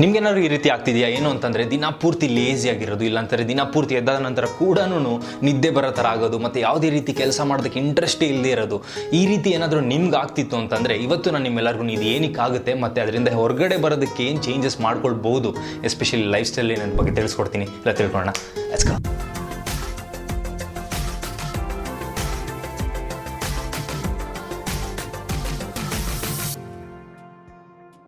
ನಿಮ್ಗೇನಾದ್ರು ಈ ರೀತಿ ಆಗ್ತಿದೆಯಾ? ಏನು ಅಂತಂದರೆ ದಿನ ಪೂರ್ತಿ ಲೇಸಿ ಆಗಿರೋದು ಇಲ್ಲಾಂತಾರೆ ದಿನ ಪೂರ್ತಿ ಎದ್ದಾದ ನಂತರ ಕೂಡ ನಿದ್ದೆ ಬರೋ ಥರ ಆಗೋದು, ಮತ್ತು ಯಾವುದೇ ರೀತಿ ಕೆಲಸ ಮಾಡೋದಕ್ಕೆ ಇಂಟ್ರೆಸ್ಟೇ ಇಲ್ಲದೆ ಇರೋದು. ಈ ರೀತಿ ಏನಾದರೂ ನಿಮ್ಗೆ ಆಗ್ತಿತ್ತು ಅಂತಂದರೆ ಇವತ್ತು ನಾನು ನಿಮ್ಮೆಲ್ಲರಿಗೂ ಇದು ಏನಕ್ಕೆ ಆಗುತ್ತೆ, ಮತ್ತು ಅದರಿಂದ ಹೊರಗಡೆ ಬರೋದಕ್ಕೆ ಏನು ಚೇಂಜಸ್ ಮಾಡ್ಕೊಳ್ಬೋದು ಎಸ್ಪೆಷಲಿ ಲೈಫ್ ಸ್ಟೈಲ್ ನನ್ನ ಬಗ್ಗೆ ತಿಳಿಸ್ಕೊಡ್ತೀನಿ. ಇಲ್ಲ ತಿಳ್ಕೊಳ್ಳೋಣ.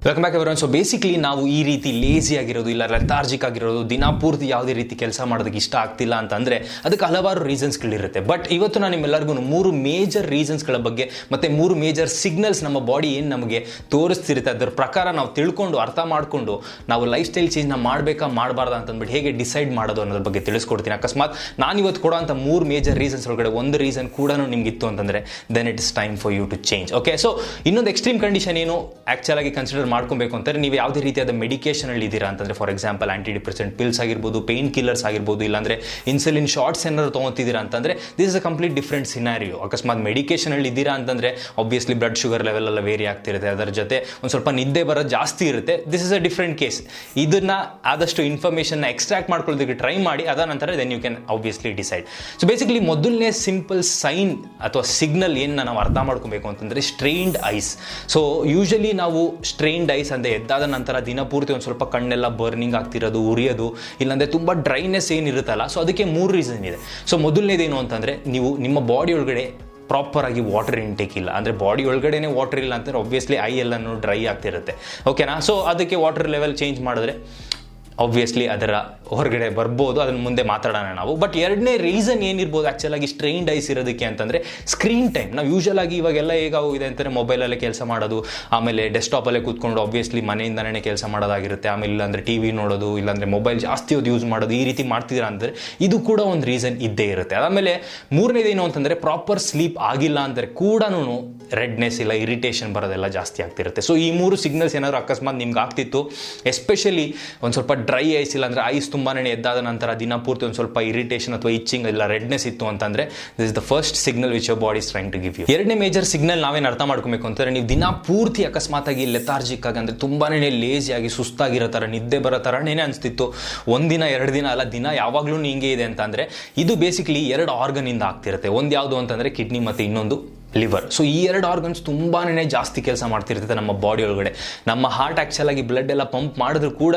Welcome back everyone so basically ನಾವು ಈ ರೀತಿ ಲೇಸಿ ಆಗಿರೋದು ಇಲ್ಲ ಲೆಥಾರ್ಜಿಕ್ ಆಗಿರೋದು, ದಿನ ಪೂರ್ತಿ ಯಾವುದೇ ರೀತಿ ಕೆಲಸ ಮಾಡೋದಕ್ಕೆ ಇಷ್ಟ ಆಗ್ತಿಲ್ಲ ಅಂತಂದರೆ ಅದಕ್ಕೆ ಹಲವಾರು ರೀಸನ್ಸ್ಗಳಿರುತ್ತೆ ಬಟ್ ಇವತ್ತು ನಾನು ನಿಮ್ಮೆಲ್ಲರಿಗೂ ಮೂರು ಮೇಜರ್ ರೀಸನ್ಸ್ಗಳ ಬಗ್ಗೆ ಮತ್ತು ಮೂರು ಮೇಜರ್ ಸಿಗ್ನಲ್ಸ್ ನಮ್ಮ ಬಾಡಿ ಏನು ನಮಗೆ ತೋರಿಸ್ತಿರುತ್ತೆ, ಅದರ ಪ್ರಕಾರ ನಾವು ತಿಳ್ಕೊಂಡು, ಅರ್ಥ ಮಾಡಿಕೊಂಡು, ನಾವು ಲೈಫ್ ಸ್ಟೈಲ್ ಚೇಂಜ್ನ ಮಾಡಬೇಕಾ, ಮಾಡಬಾರ್ದಾ ಅಂತಂದ್ಬಿಟ್ಟು ಹೇಗೆ ಡಿಸೈಡ್ ಮಾಡೋದು ಅನ್ನೋದ್ರ ಬಗ್ಗೆ ತಿಳಿಸ್ಕೊಡ್ತೀನಿ. ಅಕಸ್ಮಾತ್ ನಾನು ಇವತ್ತು ಕೊಡೋಂಥ ಮೂರು ಮೇಜರ್ ರೀಸನ್ಸ್ ಒಳಗಡೆ ಒಂದು ರೀಸನ್ ಕೂಡ ನಿಮ್ಗೆ ಇತ್ತು ಅಂತಂದರೆ then it is time for you to change okay so ಇನ್ನೊಂದು ಎಕ್ಸ್ಟ್ರೀಮ್ ಕಂಡೀಷನ್ ಏನು? ಆ್ಯಕ್ಚುಲಾಗಿ ಕನ್ಸಿಡರ್ ಮಾಡ್ಕೊಬೇಕು ಅಂತಾರೆ ನೀವು ಯಾವುದೇ ರೀತಿಯಾದ ಅಲ್ಲಿ ಇದ್ದೀರಾ ಅಂತಂದ್ರೆ for example aunty depressant pills ಆಗಿರ್ಬೋದು ಪೇನ್ ಕಿಲ್ಲರ್ಸ್ ಆಗಿರ್ಬೋದು, ಇಲ್ಲಾಂದ್ರೆ ಇನ್ಸುಲಿನ್ ಶಾರ್ಟ್ಸ್ ಏನಾದ್ರು ತೊಗೊತಿದ್ದೀರಾ ಅಂತಂದ್ರೆ this is a complete different scenario ಅಕಸ್ಮಾತ್ ಮೆಡಿಕೇಶನ್ ಅಲ್ಲಿ ಇದ್ದೀರಾ ಅಂತಂದ್ರೆ ಆಬ್ವಿಯಸ್ಲಿ ಬ್ಲಡ್ ಶುಗರ್ ಲೆವೆಲ್ ಎಲ್ಲ ವೇರಿ ಆಗ್ತಿರುತ್ತೆ. ಅದರ ಜೊತೆ ಒಂದು ಸ್ವಲ್ಪ ನಿದ್ದೆ ಬರೋದು ಜಾಸ್ತಿ ಇರುತ್ತೆ. This is a different case ಇದನ್ನ ಆದಷ್ಟು ಇನ್ಫಾರ್ಮೇಶನ್ ಎಕ್ಸ್ಟ್ರಾಕ್ಟ್ ಮಾಡ್ಕೊಳ್ಳೋದಕ್ಕೆ ಟ್ರೈ ಮಾಡಿ ಅದ ನಂತರ then you can obviously decide so basically ಮೊದಲನೇ ಸಿಂಪಲ್ ಸೈನ್ ಅಥವಾ ಸಿಗ್ನಲ್ ಏನು ನಾವು ಅರ್ಥ ಮಾಡ್ಕೊಬೇಕು ಅಂತಂದ್ರೆ ಸ್ಟ್ರೈನ್ಡ್ ಐಸ್ ಸೊ ಯೂಶಲಿ ನಾವು ಸ್ಟ್ರೈನ್ಡ್ ಐಸ್ ಅಂದರೆ ಎದ್ದಾದ ನಂತರ ದಿನಪೂರ್ತಿ ಒಂದು ಸ್ವಲ್ಪ ಕಣ್ಣೆಲ್ಲ ಬರ್ನಿಂಗ್ ಆಗ್ತಿರೋದು, ಉರಿಯೋದು, ಇಲ್ಲಾಂದರೆ ತುಂಬ ಡ್ರೈನೆಸ್ ಏನಿರುತ್ತಲ್ಲ ಸೊ ಅದಕ್ಕೆ ಮೂರು ರೀಸನ್ ಇದೆ. ಸೊ ಮೊದಲನೇದೇನು ಅಂತಂದರೆ, ನೀವು ನಿಮ್ಮ ಬಾಡಿ ಒಳಗಡೆ ಪ್ರಾಪರ್ ಆಗಿ ವಾಟರ್ ಇಂಟೇಕ್ ಇಲ್ಲ. ಅಂದರೆ ಬಾಡಿ ಒಳಗಡೆನೇ ವಾಟರ್ ಇಲ್ಲ ಅಂತಂದರೆ ಒಬ್ವಿಯಸ್ಲಿ ಐ ಎಲ್ಲನೂ ಡ್ರೈ ಆಗ್ತಿರುತ್ತೆ. ಓಕೆನಾ ಸೊ ಅದಕ್ಕೆ ವಾಟರ್ ಲೆವೆಲ್ ಚೇಂಜ್ ಮಾಡಿದ್ರೆ ಆಬ್ವಿಯಸ್ಲಿ ಅದರ ಹೊರಗಡೆ ಬರ್ಬೋದು, ಅದನ್ನ ಮುಂದೆ ಮಾತಾಡೋಣ ನಾವು. ಬಟ್ ಎರಡನೇ ರೀಸನ್ ಏನಿರ್ಬೋದು ಆ್ಯಕ್ಚುಲಾಗಿ ಸ್ಟ್ರೈನ್ಡ್ ಐಸ್ ಇರೋದಕ್ಕೆ ಅಂತಂದರೆ ಸ್ಕ್ರೀನ್ ಟೈಮ್ ನಾವು ಯೂಶಲ್ ಆಗಿ ಇವಾಗೆಲ್ಲ ಹೇಗಾಗಿದೆ ಅಂತಂದರೆ ಮೊಬೈಲಲ್ಲೇ ಕೆಲಸ ಮಾಡೋದು, ಆಮೇಲೆ ಡೆಸ್ಕ್ಟಾಪಲ್ಲೇ ಕೂತ್ಕೊಂಡು ಆಬ್ವಿಯಸ್ಲಿ ಮನೆಯಿಂದನೇ ಕೆಲಸ ಮಾಡೋದಾಗಿರುತ್ತೆ. ಆಮೇಲೆ ಇಲ್ಲಾಂದರೆ ಟಿ ವಿ ನೋಡೋದು, ಇಲ್ಲಾಂದರೆ ಮೊಬೈಲ್ ಜಾಸ್ತಿ ಅದು ಯೂಸ್ ಮಾಡೋದು ಈ ರೀತಿ ಮಾಡ್ತಿದ್ದೀರಾ ಅಂದರೆ ಇದು ಕೂಡ ಒಂದು ರೀಸನ್ ಇದ್ದೇ ಇರುತ್ತೆ. ಅದಾದಮೇಲೆ ಮೂರನೇದೇನು ಅಂತಂದರೆ ಪ್ರಾಪರ್ ಸ್ಲೀಪ್ ಆಗಿಲ್ಲ ಅಂದರೆ ಕೂಡ ರೆಡ್ನೆಸ್ ಇಲ್ಲ ಇರಿಟೇಷನ್ ಬರೋದೆಲ್ಲ ಜಾಸ್ತಿ ಆಗ್ತಿರುತ್ತೆ. ಸೊ ಈ ಮೂರು ಸಿಗ್ನಲ್ಸ್ ಏನಾದರೂ ಅಕಸ್ಮಾತ್ ನಿಮ್ಗೆ ಆಗ್ತಿತ್ತು ಎಸ್ಪೆಷಲಿ ಒಂದು ಸ್ವಲ್ಪ ಡ್ರೈ ಐಸ್ ಇಲ್ಲ ಅಂದರೆ ಐಸ್ ತುಂಬಾ ಎದ್ದಾದ ನಂತರ ದಿನ ಪೂರ್ತಿ ಒಂದು ಸ್ವಲ್ಪ ಇರಿಟೇಷನ್ ಅಥವಾ ಇಚ್ಚಿಂಗ್ ಇಲ್ಲ ರೆಡ್ನೆಸ್ ಇತ್ತು ಅಂತಂದರೆ this is the first signal which your body is trying to give you ಎರಡನೇ ಮೇಜರ್ ಸಿಗ್ನಲ್ ನಾವೇನು ಅರ್ಥ ಮಾಡ್ಕೋಬೇಕು ಅಂತಂದರೆ ನೀವು ದಿನ ಪೂರ್ತಿ ಅಕಸ್ಮಾತಾಗಿ ಲೆಥಾರ್ಜಿಕ್ ಆಗಿ ಅಂದರೆ ತುಂಬಾ ಲೇಸಿ ಆಗಿ ಸುಸ್ತಾಗಿರೋ ಥರ ನಿದ್ದೆ ಬರೋ ಥರನೇ ಅನಿಸ್ತಿತ್ತು. ಒಂದಿನ ಎರಡು ದಿನ ಅಲ್ಲ, ದಿನ ಯಾವಾಗಲೂ ಹಿಂಗೆ ಇದೆ ಅಂತಂದರೆ ಇದು ಬೇಸಿಕ್ಲಿ ಎರಡು ಆರ್ಗನಿಂದ ಆಗ್ತಿರುತ್ತೆ. ಒಂದು ಯಾವುದು ಅಂತಂದರೆ ಕಿಡ್ನಿ ಮತ್ತು ಇನ್ನೊಂದು ಲಿವರ್ ಸೊ ಈ ಎರಡು ಆರ್ಗನ್ಸ್ ತುಂಬಾ ಜಾಸ್ತಿ ಕೆಲಸ ಮಾಡ್ತಿರ್ತೈತೆ ನಮ್ಮ ಬಾಡಿ ಒಳಗಡೆ. ನಮ್ಮ ಹಾರ್ಟ್ ಆ್ಯಕ್ಚುಲ್ ಆಗಿ ಬ್ಲಡ್ ಎಲ್ಲ ಪಂಪ್ ಮಾಡಿದ್ರು ಕೂಡ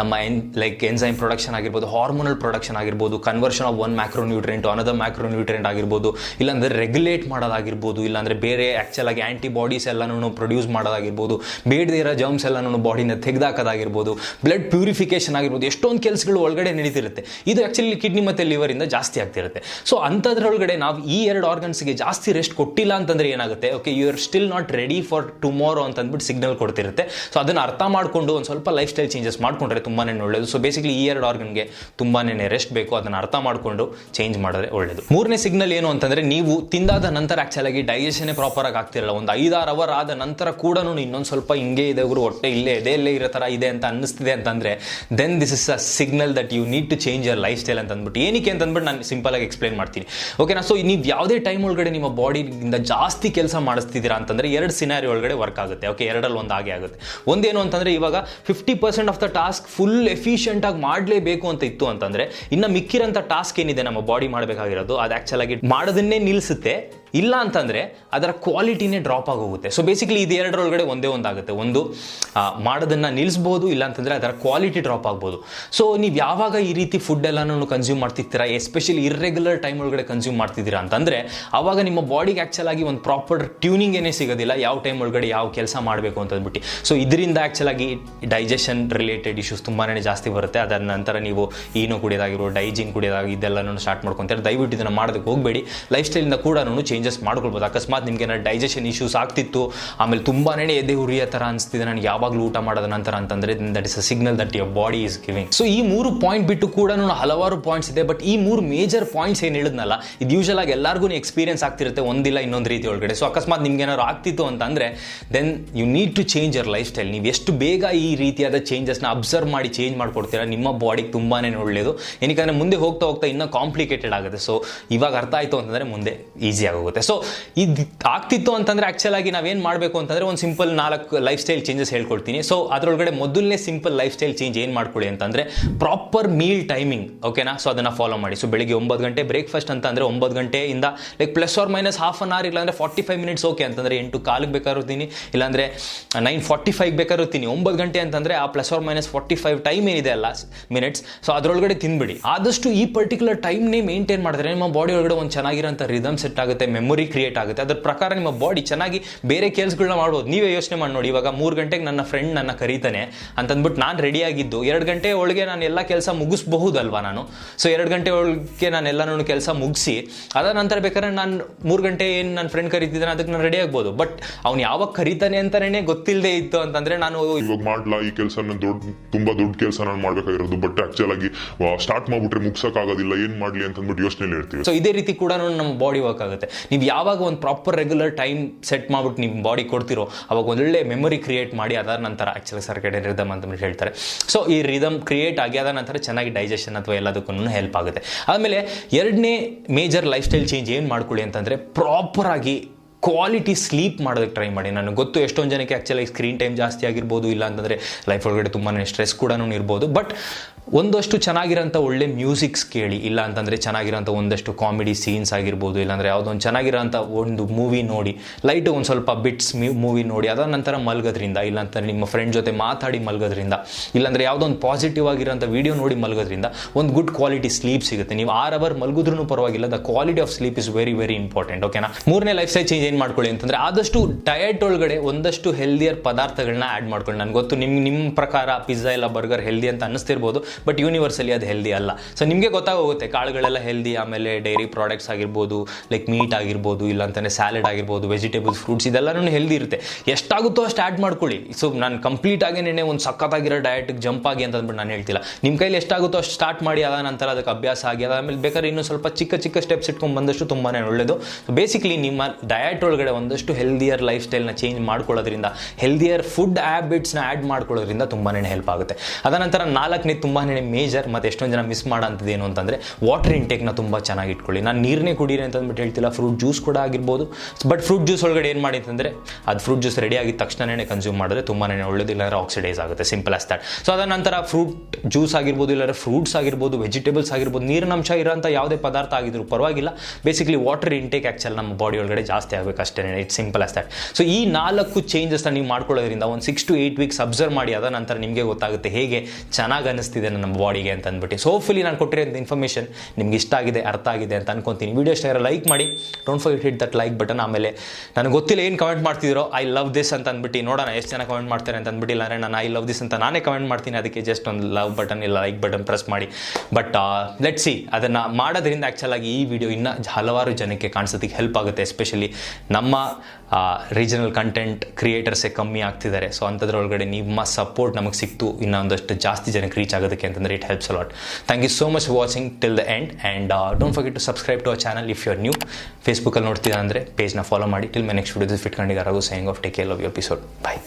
ನಮ್ಮ ಎನ್ ಲೈಕ್ ಎನ್ಸೈಮ್ ಪ್ರೊಡಕ್ಷನ್ ಆಗಿರ್ಬೋದು ಹಾರ್ಮೋನಲ್ ಪ್ರೊಡಕ್ಷನ್ ಆಗಿರ್ಬೋದು conversion of one macro nutrient another macro nutrient ಆಗಿರ್ಬೋದು, ಇಲ್ಲಾಂದರೆ ರೆಗ್ಯುಲೇಟ್ ಮಾಡೋದಾಗಿರ್ಬೋದು ಇಲ್ಲಾಂದರೆ ಬೇರೆ ಆ್ಯಕ್ಚುಲ್ ಆಗಿ ಆ್ಯಂಟಿಬಾಡೀಸ್ ಎಲ್ಲನೂ ಪ್ರೊಡ್ಯೂಸ್ ಮಾಡೋದಾಗಿರ್ಬೋದು ಬೇಡದೇ ಇರೋ ಜರ್ಮ್ಸ್ ಎಲ್ಲನೂ ಬಾಡಿನ ತೆಗೆದಾಕೋದಾಗಿರ್ಬೋದು ಬ್ಲಡ್ ಪ್ಯೂರಿಫಿಕೇಶನ್ ಆಗಿರ್ಬೋದು, ಎಷ್ಟೊಂದು ಕೆಲಸಗಳು ಒಳಗಡೆ ನಡೀತಿರುತ್ತೆ. ಇದು ಆ್ಯಕ್ಚುಲಿ ಕಿಡ್ನಿ ಮತ್ತು ಲಿವರಿಂದ ಜಾಸ್ತಿ ಆಗ್ತಿರುತ್ತೆ. ಸೊ ಅಂಥದ್ರೊಳಗಡೆ ನಾವು ಈ ಎರಡು ಆರ್ಗನ್ಸ್ಗೆ ಜಾಸ್ತಿ ರೆಸ್ಟ್ ಕೊಟ್ಟಿಲ್ಲ ಅಂತಂದ್ರೆ ಏನಾಗುತ್ತೆ? Okay you are still not ready for tomorrow ಅಂತ ಅಂದ್ಬಿಟ್ಟು ಸಿಗ್ನಲ್ ಕೊಡ್ತಿರುತ್ತೆ. ಸೊ ಅದನ್ನು ಅರ್ಥ ಮಾಡಿಕೊಂಡು ಒಂದು ಸ್ವಲ್ಪ ಲೈಫ್ ಸ್ಟೈಲ್ ಚೇಂಜಸ್ ಮಾಡ್ಕೊಂಡ್ರೆ ತುಂಬಾ ಒಳ್ಳೆಯದು ಸೊ ಬೇಸಿಕಲಿ ಈ ಎರಡು ಆರ್ಗನ್ಗೆ ತುಂಬಾ ರೆಸ್ಟ್ ಬೇಕು. ಅದನ್ನು ಅರ್ಥ ಮಾಡಿಕೊಂಡು ಚೇಂಜ್ ಮಾಡಿದ್ರೆ ಒಳ್ಳೆಯದು ಮೂರನೇ ಸಿಗ್ನಲ್ ಏನು ಅಂತಂದರೆ, ನೀವು ತಿಂದಾದ ನಂತರ ಆ್ಯಕ್ಚುಲ್ ಆಗಿ ಡೈಜೆಷನೇ ಪ್ರಾಪರ್ ಆಗಿ ಆಗ್ತಿರಲ್ಲ. ಒಂದು ಐದಾರು ಅವರ್ ಆದ ನಂತರ ಕೂಡ ಇನ್ನೊಂದು ಸ್ವಲ್ಪ ಹಿಂಗೆ ಇದೆ ಅವರು ಹೊಟ್ಟೆ ಇಲ್ಲೇ ಇದೆ, ಇಲ್ಲೇ ಇರೋ ಥರ ಇದೆ ಅಂತ ಅನ್ನಿಸ್ತಿದೆ ಅಂತಂದರೆ then this is a signal that you need to change your life style ಅಂತ ಅಂದ್ಬಿಟ್ಟು ಏನಕ್ಕೆ ಅಂತ ಅಂದ್ಬಿಟ್ಟು ನಾನು ಸಿಂಪಲ್ ಆಗಿ ಎಕ್ಸ್ಪ್ಲೈನ್ ಮಾಡ್ತೀನಿ. ಓಕೆನಾ ಸೊ ನೀವು ಯಾವುದೇ ಟೈಮ್ ಒಳಗಡೆ ನಿಮ್ಮ ಬಾಡಿಯಿಂದ ಜಾಸ್ತಿ ಕೆಲಸ ಮಾಡಿಸ್ತಿದ್ದೀರಾ ಅಂತಂದರೆ ಎರಡು ಸಿನಾರಿ ಒಳಗಡೆ ವರ್ಕ್ ಆಗುತ್ತೆ. ಓಕೆ ಎರಡರಲ್ಲಿ ಒಂದು ಹಾಗೆ ಆಗುತ್ತೆ. ಒಂದೇನು ಅಂತಂದರೆ ಇವಾಗ fifty percent of the task full ಎಫಿಷಿಯೆಂಟಾಗಿ ಮಾಡಲೇಬೇಕು ಅಂತ ಇತ್ತು ಅಂತಂದರೆ ಇನ್ನು ಮಿಕ್ಕಿರೋಂಥ ಟಾಸ್ಕ್ ಏನಿದೆ ನಮ್ಮ ಬಾಡಿ ಮಾಡಬೇಕಾಗಿರೋದು, ಅದು ಆ್ಯಕ್ಚುಲಾಗಿ ಮಾಡೋದನ್ನೇ ನಿಲ್ಲಿಸುತ್ತೆ ಇಲ್ಲ ಅಂತಂದರೆ ಅದರ ಕ್ವಾಲಿಟಿನೇ ಡ್ರಾಪ್ ಆಗೋಗುತ್ತೆ. ಸೊ ಬೇಸಿಕಲಿ ಇದು ಎರಡರೊಳಗಡೆ ಒಂದೇ ಒಂದಾಗುತ್ತೆ. ಒಂದು ಮಾಡೋದನ್ನು ನಿಲ್ಲಿಸ್ಬೋದು ಇಲ್ಲ ಅಂತಂದರೆ ಅದರ ಕ್ವಾಲಿಟಿ ಡ್ರಾಪ್ ಆಗ್ಬೋದು. ಸೊ ನೀವು ಯಾವಾಗ ಈ ರೀತಿ ಫುಡ್ ಎಲ್ಲನೂ ಕನ್ಸ್ಯೂಮ್ ಮಾಡ್ತಿರ್ತೀರಾ ಎಸ್ಪೆಷಲಿ ಇರ್ರೆಗ್ಯುಲರ್ ಟೈಮ್ ಒಳಗಡೆ ಕನ್ಸ್ಯೂಮ್ ಮಾಡ್ತಿದ್ದೀರಾ ಅಂತಂದರೆ ಆವಾಗ ನಿಮ್ಮ ಬಾಡಿಗೆ ಆ್ಯಕ್ಚುಲ್ ಆಗಿ ಒಂದು ಪ್ರಾಪರ್ ಟ್ಯೂನಿಂಗ್ ಏನೇ ಸಿಗೋದಿಲ್ಲ, ಯಾವ ಟೈಮ್ ಒಳಗಡೆ ಯಾವ ಕೆಲಸ ಮಾಡಬೇಕು ಅಂತ ಅಂದ್ಬಿಟ್ಟು ಸೊ ಇದರಿಂದ ಆ್ಯಕ್ಚುಲ್ ಆಗಿ ಡೈಜೆಷನ್ ರಿಲೇಟೆಡ್ ಇಶ್ಯೂಸ್ ತುಂಬಾ ಜಾಸ್ತಿ ಬರುತ್ತೆ. ಅದರ ನಂತರ ನೀವು ಈನೋ ಕುಡಿಯೋದಾಗಿರೋ ಡೈಜಿನ್ ಕುಡಿಯೋದಾಗಿ ಇದೆಲ್ಲನೂ ಸ್ಟಾರ್ಟ್ ಮಾಡ್ಕೊತಾರೆ. ದಯವಿಟ್ಟು ಇದನ್ನು ಮಾಡೋದಕ್ಕೆ ಹೋಗಬೇಡಿ. ಲೈಫ್ ಸ್ಟೈಲಿಂದ ಕೂಡ ಚೇಂಜಸ್ ಮಾಡ್ಕೊಳ್ಬೋದು. ಅಕಸ್ಮಾತ್ ನಿಮ್ಗೆ ಏನಾದ್ರು ಡೈಜೆಷನ್ ಇಶ್ಯೂಸ್ ಆಗ್ತಿತ್ತು, ಆಮೇಲೆ ತುಂಬಾನೇ ಎದೆ ಉರಿಯ ಥರ ಅನಿಸ್ತಿದೆ, ನಾನು ಯಾವಾಗಲೂ ಊಟ ಮಾಡೋದ ನಂತರ ಅಂತಂದ್ರೆ that is a signal that your body is giving so ಈ ಮೂರು ಪಾಯಿಂಟ್ ಬಿಟ್ಟು ಕೂಡ ಹಲವಾರು ಪಾಯಿಂಟ್ಸ್ ಇದೆ ಬಟ್ ಈ ಮೂರು ಮೇಜರ್ ಪಾಯಿಂಟ್ಸ್ ಏನು ಹೇಳಿದ್ನಲ್ಲ, ಇದು ಯೂಶಲ್ ಆಗಿ ಎಲ್ಲರಿಗೂ ಎಕ್ಸ್ಪೀರಿಯನ್ಸ್ ಆಗ್ತಿರುತ್ತೆ, ಒಂದಿಲ್ಲ ಇನ್ನೊಂದು ರೀತಿ ಒಳಗಡೆ. ಸೊ ಅಕಸ್ಮಾತ್ ನಿಮ್ಗೆ ಏನಾದ್ರು ಆಗ್ತಿತ್ತು ಅಂತಂದ್ರೆ then you need to change your life style ನೀವು ಎಷ್ಟು ಬೇಗ ಈ ರೀತಿಯಾದ ಚೇಂಜಸ್ನ ಅಬ್ಸರ್ವ್ ಮಾಡಿ ಚೇಂಜ್ ಮಾಡ್ಕೊಡ್ತೀರಾ, ನಿಮ್ಮ ಬಾಡಿಗೆ ತುಂಬಾನೇ ಒಳ್ಳೆಯದು ಏನಕ್ಕೆ ಮುಂದೆ ಹೋಗ್ತಾ ಹೋಗ್ತಾ ಇನ್ನೂ ಕಾಂಪ್ಲಿಕೇಟೆಡ್ ಆಗುತ್ತೆ. ಸೊ ಇವಾಗ ಅರ್ಥ ಆಯಿತು ಅಂತಂದ್ರೆ ಮುಂದೆ ಈಸಿ ಆಗೋಗುತ್ತೆ. ಹೋಗುತ್ತೆ ಸೊ ಇದು ಆಗ್ತಿತ್ತು ಅಂತಂದ್ರೆ ಆಕ್ಚುಲ್ ಆಗಿ ನಾವೇನು ಮಾಡಬೇಕು ಅಂತಂದ್ರೆ ಒಂದು ಸಿಂಪಲ್ ನಾಲ್ಕು ಲೈಫ್ ಸ್ಟೈಲ್ ಚೇಂಜಸ್ ಹೇಳ್ಕೊಡ್ತೀನಿ. ಸೊ ಅದರೊಳಗಡೆ ಮೊದಲನೇ ಸಿಂಪಲ್ ಲೈಫ್ ಸ್ಟೈಲ್ ಚೇಂಜ್ ಏನು ಮಾಡ್ಕೊಳ್ಳಿ ಅಂತಂದ್ರೆ ಪ್ರಾಪರ್ ಮೀಲ್ ಟೈಮಿಂಗ್ ಓಕೆನಾ ಸೊ ಅದನ್ನ ಫಾಲೋ ಮಾಡಿ. ಸೊ ಬೆಳಿಗ್ಗೆ ಒಂಬತ್ತು ಗಂಟೆ ಬ್ರೇಕ್ಫಾಸ್ಟ್ ಅಂತ ಅಂದ್ರೆ ಒಂಬತ್ತು ಗಂಟೆಯಿಂದ like plus or minus half an hour ಇಲ್ಲಾಂದ್ರೆ ಫಾರ್ಟಿ ಫೈವ್ ಮಿನಿಟ್ಸ್ ಓಕೆ ಅಂತಂದ್ರೆ ಎಂಟು ಕಾಲಿಗೆ ಬೇಕಾಗಿರ್ತೀನಿ ಇಲ್ಲಾಂದ್ರೆ ನೈನ್ ಫಾರ್ಟಿ ಫೈವ್ ಬೇಕಾಗಿರ್ತೀನಿ ಒಂಬತ್ತು ಗಂಟೆ ಅಂತಂದ್ರೆ ಆ plus or minus forty five time ಏನಿದೆ ಅಲ್ಲ ಮಿನಿಟ್ಸ್ ಸೊ ಅದರೊಳಗಡೆ ತಿನ್ಬಿಡಿ. ಆದಷ್ಟು ಈ ಪರ್ಟಿಕ್ಯುಲರ್ ಟೈಮ್ನೇ ಮೇಂಟೈನ್ ಮಾಡಿದ್ರೆ ನಿಮ್ಮ ಬಾಡಿ ಒಳಗಡೆ ಒಂದು ಚೆನ್ನಾಗಿರೋಂಥ ರಿದಮ್ ಸೆಟ್ ಆಗುತ್ತೆ ಮೆಮೊರಿ ಕ್ರಿಯೇಟ್ ಆಗುತ್ತೆ. ಅದ್ರ ಪ್ರಕಾರ ನಿಮ್ಮ ಬಾಡಿ ಚೆನ್ನಾಗಿ ಬೇರೆ ಕೆಲಸಗಳನ್ನ ಮಾಡ್ಬೋದು. ನೀವೇ ಯೋಚನೆ ಮಾಡಿ ನೋಡಿ ಇವಾಗ ಮೂರು ಗಂಟೆಗೆ ನನ್ನ ಫ್ರೆಂಡ್ ನನ್ನ ಕರೀತಾನೆ ಅಂತಂದ್ಬಿಟ್ಟು ನಾನು ರೆಡಿ ಆಗಿದ್ದು ಎರಡು ಗಂಟೆ ಒಳಗೆ ನಾನು ಎಲ್ಲ ಕೆಲಸ ಮುಗಿಸ್ಬಹುದಲ್ವಾ ನಾನು? ಸೊ ಎರಡು ಗಂಟೆ ಒಳಗೆ ನಾನು ಎಲ್ಲನೂ ಕೆಲಸ ಮುಗಿಸಿ ಅದರ ನಂತರ ಬೇಕಾದ್ರೆ ನಾನು ಮೂರು ಗಂಟೆ ಏನು ನನ್ನ ಫ್ರೆಂಡ್ ಕರೀತಿದ್ದಾನೆ ಅದಕ್ಕೆ ನಾನು ರೆಡಿ ಆಗ್ಬೋದು. ಬಟ್ ಅವ್ನು ಯಾವಾಗ ಕರೀತಾನೆ ಅಂತಾನೆ ಗೊತ್ತಿಲ್ಲದೆ ಇತ್ತು ಅಂತಂದ್ರೆ ನಾನು ಇವಾಗ ಮಾಡ್ಲಾ ಈ ಕೆಲಸ ದೊಡ್ಡ ತುಂಬಾ ದೊಡ್ಡ ಕೆಲಸ ನಾನು ಮಾಡ್ಬೇಕಾಗಿರೋದು ಬಟ್ ಆಕ್ಚುಲ್ ಆಗಿ ಸ್ಟಾರ್ಟ್ ಮಾಡ್ಬಿಟ್ರೆ ಮುಗ್ಸಕ್ ಏನು ಮಾಡಲಿ ಮಾಡ್ಲಿ ಅಂತ ಅಂದ್ಬಿಟ್ಟು ಯೋಚನೆ ಇರ್ತೀವಿ ಸೊ ಇದೇ ರೀತಿ ಕೂಡ ನಮ್ಮ ಬಾಡಿ ವರ್ಕ್ ಆಗುತ್ತೆ. ನೀವು ಯಾವಾಗ ಒಂದು ಪ್ರಾಪರ್ ರೆಗ್ಯುಲರ್ ಟೈಮ್ ಸೆಟ್ ಮಾಡ್ಬಿಟ್ಟು ನಿಮ್ಮ ಬಾಡಿ ಕೊಡ್ತಿರೋ, ಅವಾಗ ಒಳ್ಳೆ ಮೆಮೊರಿ ಕ್ರಿಯೇಟ್ ಮಾಡಿ ಅದಾದ ನಂತರ ಆ್ಯಕ್ಚುಲಿ ಸರ್ಕಡೆ ರಿದಮ್ ಅಂತ ಹೇಳ್ತಾರೆ. ಸೊ ಈ ರಿದಮ್ ಕ್ರಿಯೇಟ್ ಆಗಿ ಅದಾದ ನಂತರ ಚೆನ್ನಾಗಿ ಡೈಜೆಷನ್ ಅಥವಾ ಎಲ್ಲದಕ್ಕೂ ಹೆಲ್ಪ್ ಆಗುತ್ತೆ. ಆಮೇಲೆ ಎರಡನೇ ಮೇಜರ್ ಲೈಫ್ ಸ್ಟೈಲ್ ಚೇಂಜ್ ಏನು ಮಾಡ್ಕೊಳ್ಳಿ ಅಂತಂದರೆ ಪ್ರಾಪರ್ ಆಗಿ ಕ್ವಾಲಿಟಿ ಸ್ಲೀಪ್ ಮಾಡೋದಕ್ಕೆ ಟ್ರೈ ಮಾಡಿ. ನನಗೆ ಗೊತ್ತು ಎಷ್ಟೊಂದು ಜನಕ್ಕೆ ಆ್ಯಕ್ಚುಲಿ ಸ್ಕ್ರೀನ್ ಟೈಮ್ ಜಾಸ್ತಿ ಆಗಿರ್ಬೋದು, ಇಲ್ಲ ಅಂತಂದರೆ ಲೈಫ್ ಒಳಗಡೆ ತುಂಬಾ ಸ್ಟ್ರೆಸ್ ಕೂಡ ಇರ್ಬೋದು ಬಟ್ ಒಂದಷ್ಟು ಚೆನ್ನಾಗಿರೋಂಥ ಒಳ್ಳೆ ಮ್ಯೂಸಿಕ್ಸ್ ಕೇಳಿ, ಇಲ್ಲ ಅಂತಂದರೆ ಚೆನ್ನಾಗಿರೋಂಥ ಒಂದಷ್ಟು ಕಾಮಿಡಿ ಸೀನ್ಸ್ ಆಗಿರ್ಬೋದು, ಇಲ್ಲಾಂದರೆ ಯಾವುದೋ ಒಂದು ಚೆನ್ನಾಗಿರೋಂಥ ಒಂದು ಮೂವಿ ನೋಡಿ ಲೈಟ್ ಒಂದು ಸ್ವಲ್ಪ ಬಿಟ್ಸ್ ಮೂವಿ ನೋಡಿ ಅದಾದ ನಂತರ ಮಲ್ಗೋದ್ರಿಂದ ಇಲ್ಲಾಂತಂದರೆ ನಿಮ್ಮ ಫ್ರೆಂಡ್ ಜೊತೆ ಮಾತಾಡಿ ಮಲ್ಗೋದ್ರಿಂದ, ಇಲ್ಲಾಂದರೆ ಯಾವುದೋ ಒಂದು ಪಾಸಿಟಿವ್ ಆಗಿರೋಂಥ ವಿಡಿಯೋ ನೋಡಿ ಮಲ್ಗೋದ್ರಿಂದ ಒಂದು ಗುಡ್ ಕ್ವಾಲಿಟಿ ಸ್ಲೀಪ್ ಸಿಗುತ್ತೆ. ನೀವು ಆರ್ ಅವರ್ ಮಲಗಿದ್ರೂ ಪರವಾಗಿಲ್ಲ the quality of sleep is very very important ಓಕೆನಾ ಮೂರನೇ ಲೈಫ್ ಸ್ಟೈಲ್ ಚೇಂಜ್ ಏನು ಮಾಡ್ಕೊಳ್ಳಿ ಅಂತಂದರೆ, ಆದಷ್ಟು ಡಯಟ್ ಒಳಗಡೆ ಒಂದಷ್ಟು ಹೆಲ್ದಿಯರ್ ಪದಾರ್ಥಗಳನ್ನ ಆ್ಯಡ್ ಮಾಡ್ಕೊಳ್ಳಿ. ನನಗೆ ಗೊತ್ತು ನಿಮ್ಮ ನಿಮ್ಮ ಪ್ರಕಾರ ಪಿಜ್ಜಾ ಇಲ್ಲ ಬರ್ಗರ್ ಹೆಲ್ದಿ ಅಂತ ಅನ್ನಿಸ್ತಿರ್ಬೋದು ಬಟ್ ಯೂನಿವರ್ಸಲಿ ಅದು ಹೆಲ್ದಿ ಅಲ್ಲ. ಸೊ ನಿಮಗೆ ಗೊತ್ತಾಗೋಗುತ್ತೆ, ಕಾಳುಗಳೆಲ್ಲ ಹೆಲ್ದಿ ಆಮೇಲೆ ಡೈರಿ ಪ್ರಾಡಕ್ಟ್ಸ್ ಆಗಿರ್ಬೋದು ಲೈಕ್ ಮೀಟ್ ಆಗಿರ್ಬೋದು, ಇಲ್ಲ ಅಂತಲೇ ಸ್ಯಾಲೆಡ್ ಆಗಿರ್ಬೋದು ವೆಜಿಟೇಬಲ್ಸ್ ಫ್ರೂಟ್ಸ್ ಇದೆಲ್ಲನೂ ಹೆಲ್ದಿ ಇರುತ್ತೆ. ಎಷ್ಟಾಗುತ್ತೋ ಅಷ್ಟು ಆ್ಯಡ್ ಮಾಡ್ಕೊಳ್ಳಿ. ಸೊ ನಾನು ಕಂಪ್ಲೀಟ್ ಆಗಿ ನೆನೆ ಒಂದು ಸಖತ್ತಾಗಿರೋ ಡಯಟ್ಗೆ ಜಂಪ್ ಆಗಿ ಅಂತ ಅಂದ್ಬಿಟ್ಟು ನಾನು ಹೇಳ್ತಿಲ್ಲ. ನಿಮ್ಮ ಕೈಲಿ ಎಷ್ಟಾಗುತ್ತೋ ಅಷ್ಟು ಸ್ಟಾರ್ಟ್ ಮಾಡಿ, ಅದ ನಂತರ ಅದಕ್ಕೆ ಅಭ್ಯಾಸ ಆಗಿ ಆಮೇಲೆ ಬೇಕಾದ್ರೆ ಇನ್ನೂ ಸ್ವಲ್ಪ ಚಿಕ್ಕ ಚಿಕ್ಕ ಸ್ಟೆಪ್ಸ್ ಇಟ್ಕೊಂಡು ಬಂದಷ್ಟು ತುಂಬಾ ಒಳ್ಳೆಯದು ಬೇಸಿಕಲಿ ನಿಮ್ಮ ಡಯಟ್ ಒಳಗಡೆ ಒಂದಷ್ಟು ಹೆಲ್ದಿಯರ್ ಲೈಫ್ ಸ್ಟೈಲ್ನ ಚೇಂಜ್ ಮಾಡ್ಕೊಳ್ಳೋದ್ರಿಂದ ಹೆಲ್ದಿಯರ್ ಫುಡ್ ಹ್ಯಾಬಿಟ್ಸ್ನ ಆ್ಯಡ್ ಮಾಡ್ಕೊಳ್ಳೋದ್ರಿಂದ ತುಂಬಾ ಹೆಲ್ಪ್ ಆಗುತ್ತೆ. ಅದಾನಂತರ ನಾಲ್ಕನೇ ತುಂಬಾ ಮೇಜರ್ ಮತ್ತು ಎಷ್ಟೊಂದು ಜನ ಮಿಸ್ ಮಾಡೋಂಥದ್ದು ಏನು ಅಂತಂದರೆ ವಾಟರ್ ಇಂಟೇಕ್ನ ತುಂಬ ಚೆನ್ನಾಗಿ ಇಟ್ಕೊಳ್ಳಿ. ನಾನು ನೀರನ್ನೇ ಕುಡೀರಿ ಅಂತಂದ್ಬಿಟ್ಟು ಹೇಳ್ತಿಲ್ಲ ಫ್ರೂಟ್ ಜ್ಯೂಸ್ ಕೂಡ ಆಗಿರ್ಬೋದು. ಬಟ್ ಫ್ರೂಟ್ ಜ್ಯೂಸ್ ಒಳಗಡೆ ಏನು ಮಾಡಿ ಅಂತಂದರೆ, ಅದು ಫ್ರೂಟ್ ಜ್ಯೂಸ್ ರೆಡಿ ಆಗಿದ ತಕ್ಷಣನೇ ಕನ್ಸ್ಯೂಮ್ ಮಾಡಿದ್ರೆ ತುಂಬಾ ಒಳ್ಳೇದು, ಇಲ್ಲಾಂದರೆ ಆಕ್ಸಿಡೈಸ್ ಆಗುತ್ತೆ. ಸಿಂಪಲ್ ಆಸ್ ದಟ್ ಸೊ ಅದರ ನಂತರ ಫ್ರೂಟ್ ಜ್ಯೂಸ್ ಆಗಿರ್ಬೋದು, ಇಲ್ಲಾಂದ್ರೆ ಫ್ರೂಟ್ಸ್ ಆಗಿರ್ಬೋದು, ವೆಜಿಟೇಬಲ್ಸ್ ಆಗಿರ್ಬೋದು ನೀರಿನ ಅಂಶ ಇರೋಂಥ ಯಾವುದೇ ಪದಾರ್ಥ ಆಗಿದ್ರು ಪರವಾಗಿಲ್ಲ. ಬೇಸಿಕಲಿ ವಾಟರ್ ಇಂಟೇಕ್ ಆ್ಯಕ್ಚುಲ್ ನಮ್ಮ ಬಾಡಿ ಒಳಗಡೆ ಜಾಸ್ತಿ ಆಗಬೇಕು ಅಷ್ಟೇ. It's simple as that so ಈ ನಾಲ್ಕು ಚೇಂಜಸ್ನ ನೀವು ಮಾಡ್ಕೊಳ್ಳೋದ್ರಿಂದ ಒಂದು six to eight weeks observe ಮಾಡಿ ಅದ ನಂತರ ನಿಮಗೆ ಗೊತ್ತಾಗುತ್ತೆ ಹೇಗೆ ಚೆನ್ನಾಗಿ ಅನ್ನಿಸ್ತಿದೆ ನಮ್ಮ ಬಾಡಿಗೆ ಅಂತ ಅಂದ್ಬಿಟ್ಟು. ಸೊ ಹೋಪ್ಫುಲಿ ನಾನು ಕೊಟ್ಟಿರೋಂಥ ಇನ್ಫಾರ್ಮೇಷನ್ ನಿಮ್ಗೆ ಇಷ್ಟ ಆಗಿದೆ, ಅರ್ಥ ಆಗಿದೆ ಅಂತ ಅನ್ಕೊತೀನಿ. ವೀಡಿಯೋ ಇಷ್ಟ ಲೈಕ್ ಮಾಡಿ. Don't for hit that like button ಆಮೇಲೆ ನನಗೆ ಗೊತ್ತಿಲ್ಲ ಏನು ಕಮೆಂಟ್ ಮಾಡ್ತಿದ್ರೋ ಐ ಲವ್ ದಿಸ್ ಅಂತ ಅಂದ್ಬಿಟ್ಟು ನೋಡೋಣ, ಎಷ್ಟು ಜನ ಕಮೆಂಟ್ ಮಾಡ್ತಾರೆ ಅಂತ ಅಂದ್ಬಿಟ್ಟಿಲ್ಲ ಅಂದರೆ ನಾನು ಐ ಲವ್ ದಿಸ್ ಅಂತ ನಾನೇ ಕಮೆಂಟ್ ಮಾಡ್ತೀನಿ. ಅದಕ್ಕೆ ಜಸ್ಟ್ ಒಂದು ಲವ್ ಬಟನ್ ಇಲ್ಲ, ಲೈಕ್ ಬಟನ್ ಪ್ರೆಸ್ ಮಾಡಿ. ಬಟ್ ಲೆಟ್ ಸಿ ಅದನ್ನು ಮಾಡೋದ್ರಿಂದ ಆ್ಯಕ್ಚುಲಾಗಿ ಈ ವಿಡಿಯೋ ಇನ್ನೂ ಹಲವಾರು ಜನಕ್ಕೆ ಕಾಣಿಸೋದಕ್ಕೆ ಹೆಲ್ಪ್ ಆಗುತ್ತೆ ಎಸ್ಪೆಷಲಿ ನಮ್ಮ ರೀಜನಲ್ ಕಂಟೆಂಟ್ ಕ್ರಿಯೇಟರ್ಸೇ ಕಮ್ಮಿ ಆಗ್ತಿದ್ದಾರೆ. ಸೊ ಅಂಥದ್ರೊಳಗಡೆ ನಿಮ್ಮ ಸಪೋರ್ಟ್ ನಮಗೆ ಸಿಕ್ತು ಇನ್ನೊಂದಷ್ಟು ಜಾಸ್ತಿ ಜನಕ್ಕೆ ರೀಚ್ ಆಗೋದಕ್ಕೆ ಅಂತಂದರೆ it helps a lot thank you so much watching till the end and don't forget to subscribe to our channel if you are new ಫೇಸ್ಬುಕ್ಕಲ್ಲಿ ನೋಡ್ತಿದ್ದಾರೆ ಅಂದರೆ ಪೇಜ್ನ ಫಾಲೋ ಮಾಡಿ. Till my next videos fit ಕಂಡಿಗಾರಾಗು signing off take care love episode bye